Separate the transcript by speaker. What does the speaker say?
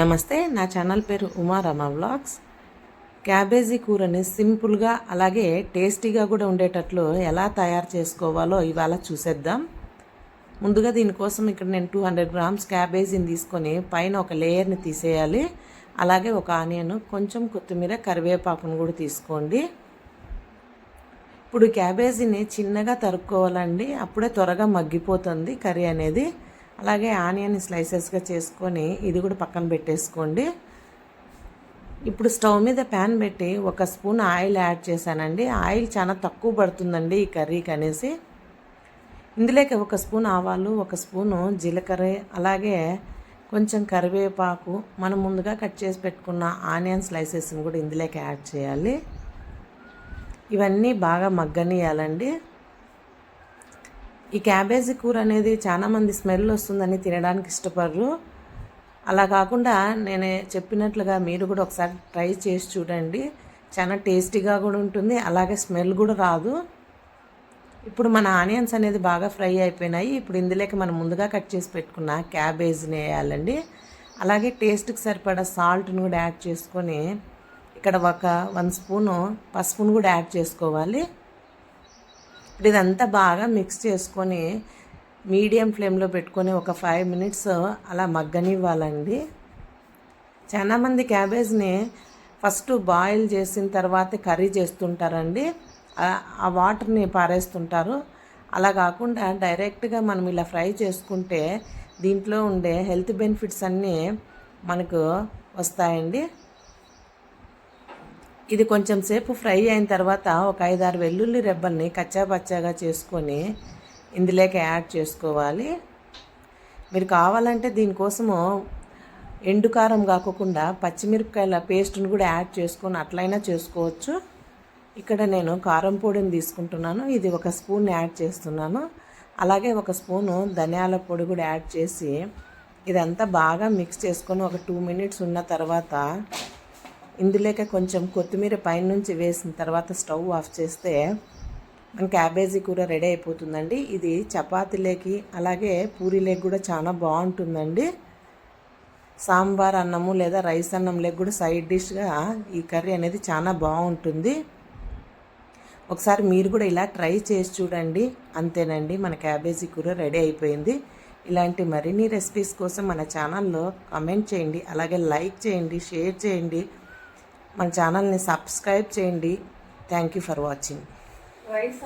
Speaker 1: నమస్తే నా ఛానల్ పేరు ఉమారమ వ్లాగ్స్. క్యాబేజీ కూరని సింపుల్గా అలాగే టేస్టీగా కూడా ఉండేటట్లు ఎలా తయారు చేసుకోవాలో ఇవాళ చూసేద్దాం. ముందుగా దీనికోసం ఇక్కడ నేను టూ హండ్రెడ్ గ్రామ్స్ క్యాబేజీని తీసుకొని పైన ఒక లేయర్ని తీసేయాలి. అలాగే ఒక ఆనియన్ కొంచెం కొత్తిమీర కరివేపాకును కూడా తీసుకోండి. ఇప్పుడు క్యాబేజీని చిన్నగా తరుక్కోవాలండి. అప్పుడే త్వరగా మగ్గిపోతుంది కర్రీ అనేది. అలాగే ఆనియన్ స్లైసెస్గా చేసుకొని ఇది కూడా పక్కన పెట్టేసుకోండి. ఇప్పుడు స్టవ్ మీద ప్యాన్ పెట్టి ఒక స్పూన్ ఆయిల్ యాడ్ చేశానండి. ఆయిల్ చాలా తక్కువ పడుతుందండి ఈ కర్రీకి అనేసి. ఇందులోకి ఒక స్పూన్ ఆవాలు ఒక స్పూను జీలకర్ర అలాగే కొంచెం కరివేపాకు. మనం ముందుగా కట్ చేసి పెట్టుకున్న ఆనియన్ స్లైసెస్ని కూడా ఇందులోకి యాడ్ చేయాలి. ఇవన్నీ బాగా మగ్గనియాలండి. ఈ క్యాబేజీ కూర అనేది చాలామంది స్మెల్ వస్తుందని తినడానికి ఇష్టపడరు. అలా కాకుండా నేను చెప్పినట్లుగా మీరు కూడా ఒకసారి ట్రై చేసి చూడండి. చాలా టేస్టీగా కూడా ఉంటుంది అలాగే స్మెల్ కూడా రాదు. ఇప్పుడు మన ఆనియన్స్ అనేది బాగా ఫ్రై అయిపోయినాయి. ఇప్పుడు ఇందులోకి మనం ముందుగా కట్ చేసి పెట్టుకున్న క్యాబేజీని వేయాలండి. అలాగే టేస్ట్కి సరిపడా సాల్ట్ని కూడా యాడ్ చేసుకొని ఇక్కడ ఒక వన్ స్పూను పసుపును కూడా యాడ్ చేసుకోవాలి. ఇప్పుడు ఇదంతా బాగా మిక్స్ చేసుకొని మీడియం ఫ్లేమ్లో పెట్టుకొని ఒక ఫైవ్ మినిట్స్ అలా మగ్గనివ్వాలండి. చాలామంది క్యాబేజ్ని ఫస్ట్ బాయిల్ చేసిన తర్వాత కర్రీ చేస్తుంటారండి. ఆ వాటర్ని పారేస్తుంటారు. అలా కాకుండా డైరెక్ట్గా మనం ఇలా ఫ్రై చేసుకుంటే దీంట్లో ఉండే హెల్త్ బెనిఫిట్స్ అన్నీ మనకు వస్తాయండి. ఇది కొంచెం సేపు ఫ్రై అయిన తర్వాత ఒక ఐదారు వెల్లుల్లి రెబ్బల్ని కచ్చాపచ్చాగా చేసుకొని ఇందులోకి యాడ్ చేసుకోవాలి. మీరు కావాలంటే దీనికోసము ఎండు కారం కాకుండా పచ్చిమిరపకాయల పేస్ట్ని కూడా యాడ్ చేసుకొని అట్లయినా చేసుకోవచ్చు. ఇక్కడ నేను కారం పొడిని తీసుకుంటున్నాను. ఇది ఒక స్పూన్ యాడ్ చేస్తున్నాను. అలాగే ఒక స్పూను ధనియాల పొడి కూడా యాడ్ చేసి ఇదంతా బాగా మిక్స్ చేసుకొని ఒక టూ మినిట్స్ ఉన్న తర్వాత ఇందులోకి కొంచెం కొత్తిమీర పైనుంచి వేసిన తర్వాత స్టవ్ ఆఫ్ చేస్తే మన క్యాబేజీ కూర రెడీ అయిపోతుందండి. ఇది చపాతీలేకి అలాగే పూరీలేకి కూడా చాలా బాగుంటుందండి. సాంబార్ అన్నము లేదా రైస్ అన్నం అన్నంలోకి కూడా సైడ్ డిష్గా ఈ కర్రీ అనేది చాలా బాగుంటుంది. ఒకసారి మీరు కూడా ఇలా ట్రై చేసి చూడండి. అంతేనండి మన క్యాబేజీ కూర రెడీ అయిపోయింది. ఇలాంటి మరిన్ని రెసిపీస్ కోసం మన ఛానల్లో కమెంట్ చేయండి. అలాగే లైక్ చేయండి షేర్ చేయండి. మన ఛానల్ని సబ్స్క్రైబ్ చేయండి. థ్యాంక్ యూ ఫర్ వాచింగ్
Speaker 2: వయసు